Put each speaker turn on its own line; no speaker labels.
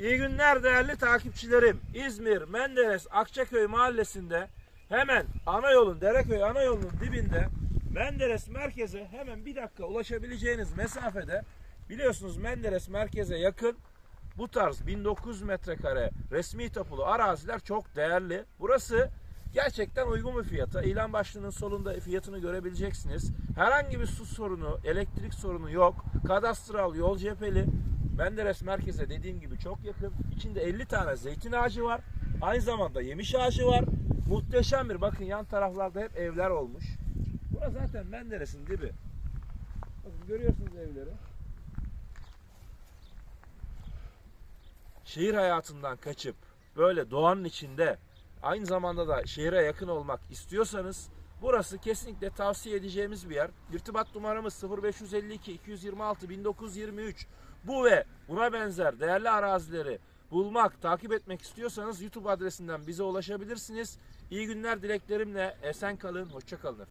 İyi günler değerli takipçilerim. İzmir, Menderes, Akçaköy mahallesinde hemen ana yolun, Dereköy ana yolunun dibinde Menderes merkeze hemen bir dakika ulaşabileceğiniz mesafede biliyorsunuz Menderes merkeze yakın bu tarz 1900 metrekare resmi tapulu araziler çok değerli. Burası gerçekten uygun bir fiyata. İlan başlığının solunda fiyatını görebileceksiniz. Herhangi bir su sorunu, elektrik sorunu yok. Kadastral, yol cepheli. Menderes merkeze dediğim gibi çok yakın. İçinde 50 tane zeytin ağacı var. Aynı zamanda yemiş ağacı var. Muhteşem bir bakın yan taraflarda hep evler olmuş. Burası zaten Menderes'in dibi. Bakın görüyorsunuz evleri. şehir hayatından kaçıp böyle doğanın içinde aynı zamanda da şehre yakın olmak istiyorsanız burası kesinlikle tavsiye edeceğimiz bir yer. İrtibat numaramız 0552 226 1923. Bu ve buna benzer değerli arazileri bulmak, takip etmek istiyorsanız YouTube adresinden bize ulaşabilirsiniz. İyi günler dileklerimle esen kalın, hoşça kalın.